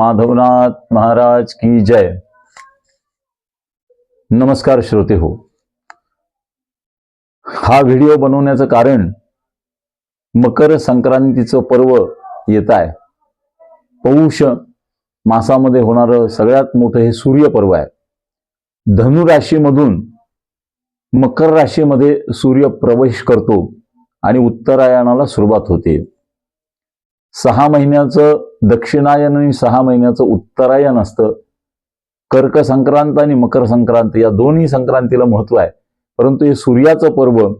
माधवनाथ महाराज की जय। नमस्कार श्रोते हो। हा व्हिडिओ बनवण्याचं कारण मकर संक्रांतीचं पर्व येत आहे पौष मासामध्ये होणारं सगळ्यात मोठं हे सूर्यपर्व आहे. धनु राशीमधून मकर राशीमध्ये सूर्य प्रवेश करतो आणि उत्तरायणाला सुरुवात होते. सहा महिन्याचं दक्षिणायन आणि सहा महिन्याचं उत्तरायन असतं. कर्क संक्रांत आणि मकर संक्रांत या दोन्ही संक्रांतीला महत्त्व आहे. परंतु हे सूर्याचं पर्व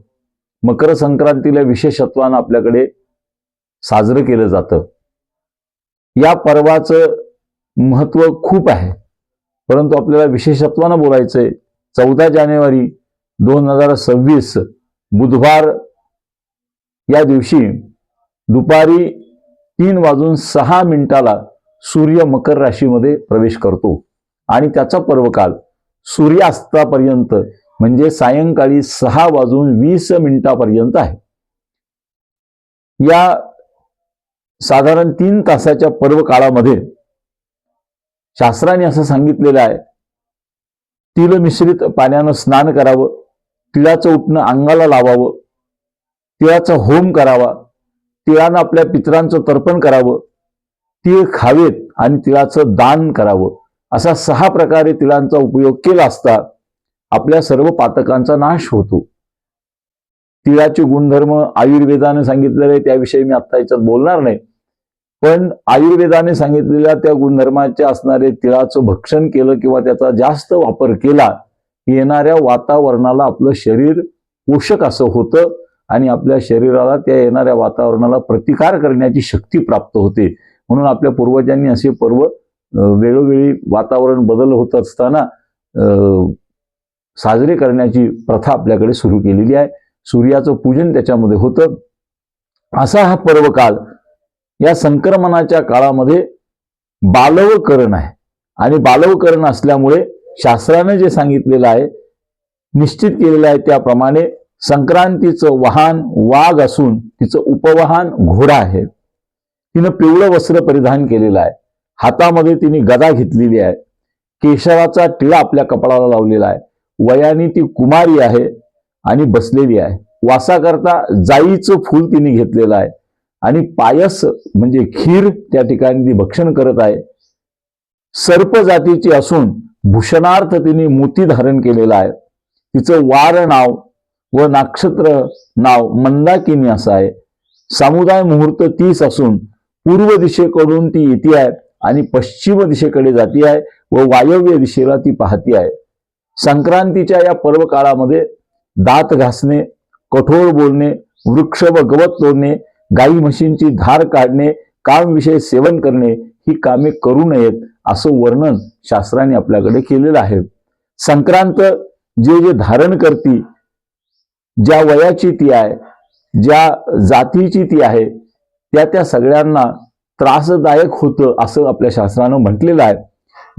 मकर संक्रांतीला विशेषत्वानं आपल्याकडे साजरं केलं जातं. या पर्वाचं महत्त्व खूप आहे. परंतु आपल्याला विशेषत्वानं बोलायचंय चौदा जानेवारी दोन हजार सव्वीस बुधवार या दिवशी दुपारी तीन वाजून सहा मिनिटाला सूर्य मकर राशीमध्ये प्रवेश करतो. आणि त्याचा पर्वकाल सूर्यास्तापर्यंत म्हणजे सायंकाळी सहा वाजून वीस मिनिटापर्यंत आहे. या साधारण तीन तासाच्या पर्व काळामध्ये शास्त्राने असं सांगितलेलं आहे तिल मिश्रित पाण्यानं स्नान करावं तिळाचं उठणं अंगाला लावावं तिळाचा होम करावा तिळानं आपल्या पितरांचं तर्पण करावं तीळ खावेत आणि तिळाचं दान करावं असा सहा प्रकारे तिळांचा उपयोग केला असता आपल्या सर्व पातकांचा नाश होतो. तिळाचे गुणधर्म आयुर्वेदाने सांगितलेले त्याविषयी मी आत्ता याच्यात बोलणार नाही. पण आयुर्वेदाने सांगितलेल्या त्या गुणधर्माचे असणारे तिळाचं भक्षण केलं किंवा त्याचा जास्त वापर केला येणाऱ्या वातावरणाला आपलं शरीर पोषक असं होतं. आणि आपल्या शरीराला त्या येणाऱ्या वातावरणाला प्रतिकार करण्याची शक्ती प्राप्त होते. म्हणून आपल्या पूर्वजांनी असे पर्व वेळोवेळी वातावरण बदल होत असताना अं, साजरे करण्याची प्रथा आपल्याकडे सुरू केलेली आहे. सूर्याचं पूजन त्याच्यामध्ये होतं. असा हा पर्व काल या संक्रमणाच्या काळामध्ये बालवकरण आहे. आणि बालवकरण असल्यामुळे शास्त्राने जे सांगितलेलं आहे निश्चित केलेलं आहे त्याप्रमाणे संक्रांतीचं वाहन वाघ असून तिचं उपवाहन घोडा आहे. तिनं पिवळं वस्त्र परिधान केलेलं आहे. हातामध्ये तिने गदा घेतलेली आहे. केशवाचा टिळा आपल्या कपाळाला लावलेला आहे. वयाने ती कुमारी आहे आणि बसलेली आहे. वासाकरता जाईचं फूल तिने घेतलेलं आहे. आणि पायस म्हणजे खीर त्या ठिकाणी ती भक्षण करत आहे. सर्प जातीची असून भूषणार्थ तिने मोती धारण केलेला आहे. तिचं वार नाव व नक्षत्र नाव मंदाकिनी असं आहे. समुदाय मुहूर्त तीस असून पूर्व दिशेकडून ती येते आहे आणि पश्चिम दिशेकडे जाती आहे व वायव्य दिशेला ती पाहती आहे. संक्रांतीच्या या पर्व काळामध्ये दात घासणे कठोर बोलणे वृक्ष व गवत तोडणे गाई म्हशींची धार काढणे कामविषय सेवन करणे ही कामे करू नयेत असं वर्णन शास्त्राने आपल्याकडे केलेलं आहे. संक्रांत जे जे धारण करती ज्या वयाची ती आहे ज्या जातीची ती आहे त्या त्या सगळ्यांना त्रासदायक होतं असं आपल्या शास्त्रानं म्हटलेलं आहे.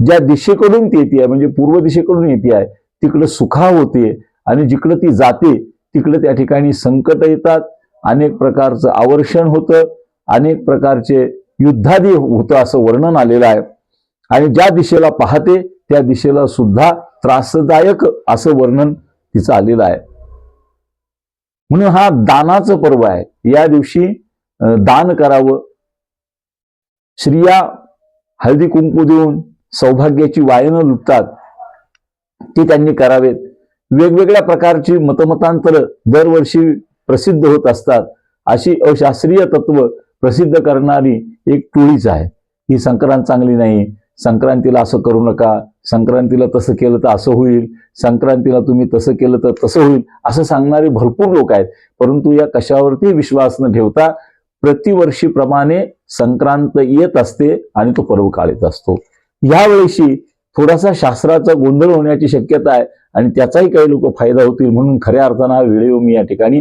ज्या दिशेकडून ती येते आहे म्हणजे पूर्व दिशेकडून येते आहे तिकडं सुखा होते आणि जिकडं ती जाते तिकडं त्या ठिकाणी संकट येतात अनेक प्रकारचं आवर्षण होतं अनेक प्रकारचे युद्धादी होतं असं वर्णन आलेलं आहे. आणि ज्या दिशेला पाहते त्या दिशेला सुद्धा त्रासदायक असं वर्णन तिचं आलेलं आहे. म्हणून हा दानाचं पर्व आहे. या दिवशी दान करावं. स्त्रिया हळदी कुंकू देऊन सौभाग्याची वायनं लुटतात. ती त्यांनी करावेत. वेगवेगळ्या प्रकारची मतमतांतर दरवर्षी प्रसिद्ध होत असतात. अशी अशास्त्रीय तत्व प्रसिद्ध करणारी एक टोळीच आहे. ही संक्रांत चांगली नाही. संक्रांतीला असं करू नका संक्रांतीला तसं केलं तर असं होईल संक्रांतीला तुम्ही तसं केलं तर तसं होईल असं सांगणारे भरपूर लोक आहेत. परंतु या कशावरती विश्वास न ठेवता प्रतिवर्षीप्रमाणे संक्रांत येत असते आणि तो पर्व काळ येत असतो. यावेळेशी थोडासा शास्त्राचा गोंधळ होण्याची शक्यता आहे आणि त्याचाही काही लोक फायदा होतील म्हणून खऱ्या अर्थानं हा व्हिडिओ मी या ठिकाणी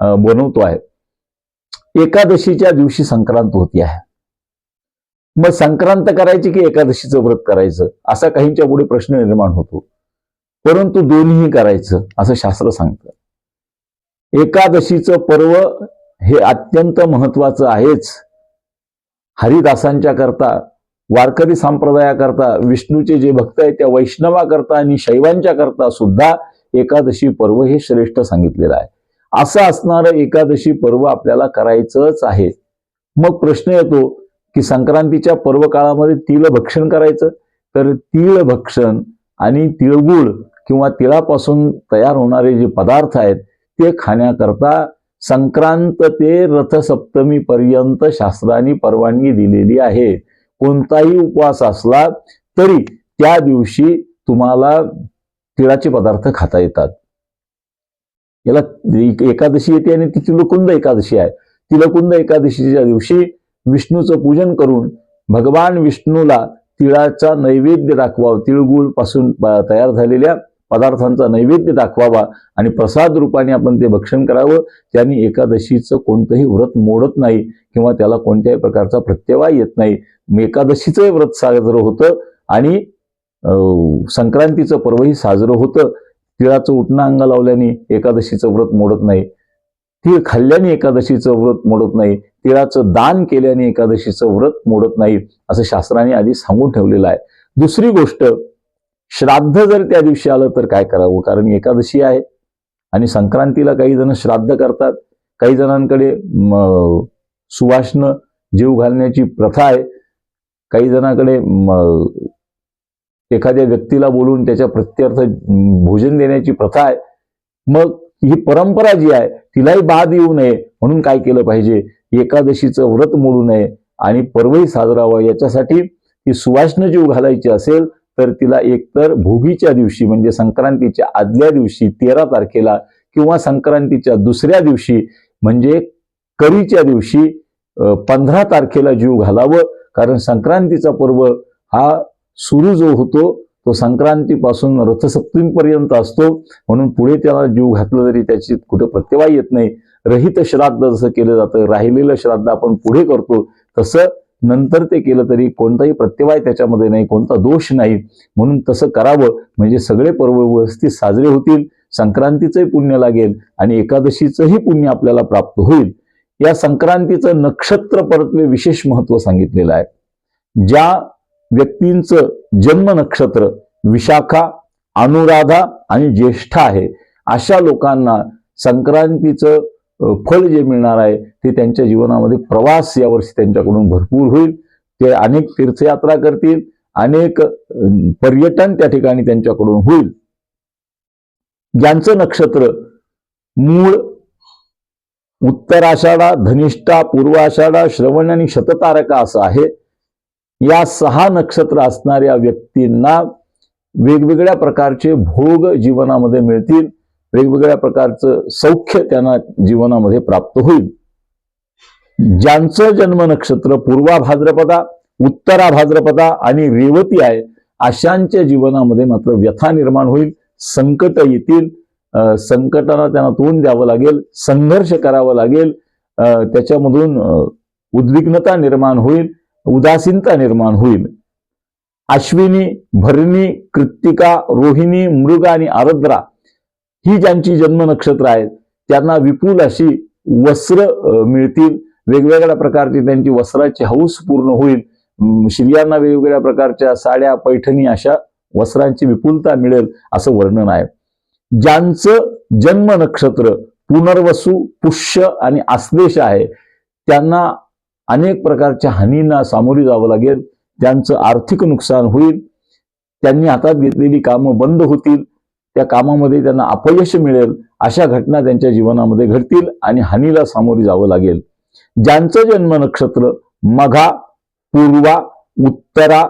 बनवतो आहे. एकादशीच्या दिवशी संक्रांत होती आहे. मग संक्रांत करायची की एकादशीचं व्रत करायचं? असा काहींच्या पुढे प्रश्न निर्माण होतो. परंतु दोन्हीही करायचं असं शास्त्र सांगतं. एकादशीचं पर्व हे अत्यंत महत्वाचं आहेच. हरिदासांच्या करता वारकरी संप्रदायाकरता विष्णूचे जे भक्त आहेत त्या वैष्णवाकरता आणि शैवांच्या करता सुद्धा एकादशी पर्व हे श्रेष्ठ सांगितलेलं आहे. असं असणारं एकादशी पर्व आपल्याला करायचंच आहे. मग प्रश्न येतो की संक्रांतीच्या पर्व काळामध्ये तिळ भक्षण करायचं. तर तीळ भक्षण आणि तिळगुळ किंवा तिळापासून तयार होणारे जे पदार्थ आहेत ते खाण्याकरता संक्रांत ते रथसप्तमी पर्यंत शास्त्राने परवानगी दिलेली आहे. कोणताही उपवास असला तरी त्या दिवशी तुम्हाला तिळाचे पदार्थ खाता येतात. याला एकादशी येते आणि ती तिलकुंद एकादशी आहे. तिलकुंद एकादशीच्या दिवशी विष्णूचं पूजन करून भगवान विष्णूला तिळाचा नैवेद्य दाखवावा. तिळगुळपासून तयार झालेल्या पदार्थांचा नैवेद्य दाखवावा आणि प्रसाद रूपाने आपण ते भक्षण करावं. त्यांनी एकादशीचं कोणतंही व्रत मोडत नाही किंवा त्याला कोणत्याही प्रकारचा प्रत्यवाय येत नाही. एकादशीचंही एकादशीचं व्रत साजरं होतं आणि संक्रांतीचं पर्वही साजरं होतं. तिळाचं उठणं अंग लावल्याने एकादशीचं व्रत मोडत नाही. तीळ खाल्ल्याने एकादशीचं व्रत मोडत नाही तिळाचं दान केल्याने एकादशीचं व्रत मोडत नाही असं शास्त्राने आधी सांगून ठेवलेलं आहे. दुसरी गोष्ट श्राद्ध जर त्या दिवशी आलं तर काय करावं? कारण एकादशी आहे आणि संक्रांतीला काही जण श्राद्ध करतात. काही जणांकडे सुवासन सुवासनं जीव घालण्याची प्रथा आहे. काही जणांकडे एखाद्या व्यक्तीला बोलून त्याच्या प्रत्यर्थ भोजन देण्याची प्रथा आहे. मग ही परंपरा जी आहे तिलाही बाद येऊ नये म्हणून काय केलं पाहिजे? एकादशीचं व्रत मोडू नये आणि पर्वही साजरा व्हावा. याच्यासाठी ती सुवासनं जीव घालायची असेल तर तिला एकतर भोगीच्या दिवशी म्हणजे संक्रांतीच्या आदल्या दिवशी तेरा तारखेला किंवा संक्रांतीच्या दुसऱ्या दिवशी म्हणजे करीच्या दिवशी पंधरा तारखेला जीव घालावं. कारण संक्रांतीचा पर्व हा सुरू जो होतो तो संक्रांतीपासून रथसप्तमीपर्यंत असतो. म्हणून पुढे त्याला जीव घातलं तरी त्याची कुठं प्रत्यवाय येत नाही. रहित श्राद्ध जसं केलं जातं राहिलेलं श्राद्ध आपण पुढे करतो तसं नंतर ते केलं तरी कोणताही प्रत्यवाय त्याच्यामध्ये नाही कोणता दोष नाही. म्हणून तसं करावं. म्हणजे सगळे पर्व व्यवस्थित साजरे होतील संक्रांतीचंही पुण्य लागेल आणि एकादशीचंही पुण्य आपल्याला प्राप्त होईल. या संक्रांतीचं नक्षत्र परत्वे विशेष महत्त्व सांगितलेलं आहे. ज्या व्यक्तींचं जन्म नक्षत्र विशाखा अनुराधा आणि ज्येष्ठा आहे. अशा लोकांना संक्रांतीचं फल फळ जे मिळणार आहे ते त्यांच्या जीवनामध्ये प्रवास यावर्षी त्यांच्याकडून भरपूर होईल. ते अनेक तीर्थयात्रा करतील अनेक पर्यटन त्या ठिकाणी त्यांच्याकडून होईल. ज्यांचं नक्षत्र मूळ उत्तराषाढा धनिष्ठा पूर्वाषाढा श्रवण आणि शततारका असं आहे या सहा नक्षत्र असणाऱ्या व्यक्तींना वेगवेगळ्या प्रकारचे भोग जीवनामध्ये मिळतील. वेगवेगळ्या प्रकारचं सौख्य त्यांना जीवनामध्ये प्राप्त होईल. ज्यांचं जन्म नक्षत्र पूर्वा भाद्रपदा उत्तरा भाद्रपदा आणि रेवती आहे अशांच्या जीवनामध्ये मात्र व्यथा निर्माण होईल. संकट येतील. अं, त्यांना तोंड द्यावं लागेल. संघर्ष करावं लागेल. अं, त्याच्यामधून उद्विग्नता निर्माण होईल. उदासीनता निर्माण होईल. अश्विनी भरणी कृत्तिका रोहिणी मृग आणि आरद्रा ही ज्यांची जन्म नक्षत्र आहेत त्यांना विपुल अशी वस्त्र मिळतील. वेगवेगळ्या प्रकारची त्यांची वस्त्राची हौस पूर्ण होईल. स्त्रियांना वेगवेगळ्या प्रकारच्या साड्या पैठणी अशा वस्त्रांची विपुलता मिळेल असं वर्णन आहे. ज्यांचं जन्म नक्षत्र पुनर्वसू पुष्य आणि आश्लेष आहे त्यांना अनेक प्रकारच्या हानींना सामोरी जावं लागेल. त्यांचं आर्थिक नुकसान होईल. त्यांनी हातात घेतलेली कामं बंद होतील. त्या कामामध्ये त्यांना अपयश मिळेल. अशा घटना त्यांच्या जीवनामध्ये घडतील आणि हानीला सामोरी जावं लागेल. ज्यांचं जन्म नक्षत्र मघा पूर्वा उत्तरा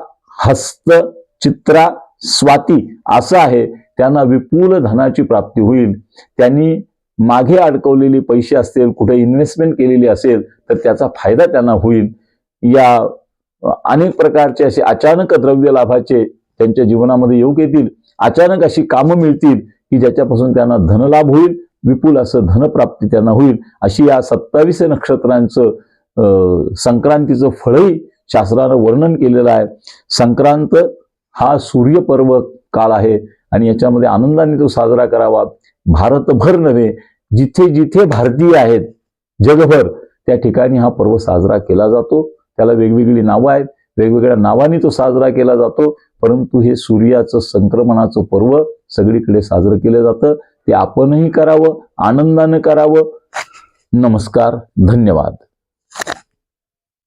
हस्त चित्रा स्वाती असं आहे त्यांना विपुल धनाची प्राप्ती होईल. त्यांनी मागे अडकवलेले पैसे असतील कुठे इन्व्हेस्टमेंट केलेली असेल तर त्याचा फायदा त्यांना होईल. या अनेक प्रकारचे असे अचानक द्रव्य लाभाचे त्यांच्या जीवनामध्ये योग येतील. अचानक अशी कामं मिळतील की ज्याच्यापासून त्यांना धनलाभ होईल विपुल असं धनप्राप्ती त्यांना होईल. अशी या सत्तावीस नक्षत्रांचं अं, संक्रांतीचं फळही शास्त्रानं वर्णन केलेलं आहे. संक्रांत हा सूर्यपर्व काळ आहे आणि याच्यामध्ये आनंदाने तो साजरा करावा. भारतभर नव्हे जिथे जिथे भारतीय आहेत जगभर त्या ठिकाणी हा पर्व साजरा केला जातो. त्याला वेगवेगळी नावं आहेत. वेगवेगळ्या नावाने तो साजरा केला जातो. परंतु हे सूर्याचं संक्रमणाचं पर्व सगळीकडे साजरं केलं जातं. ते आपणही करावं आनंदानं करावं. नमस्कार धन्यवाद.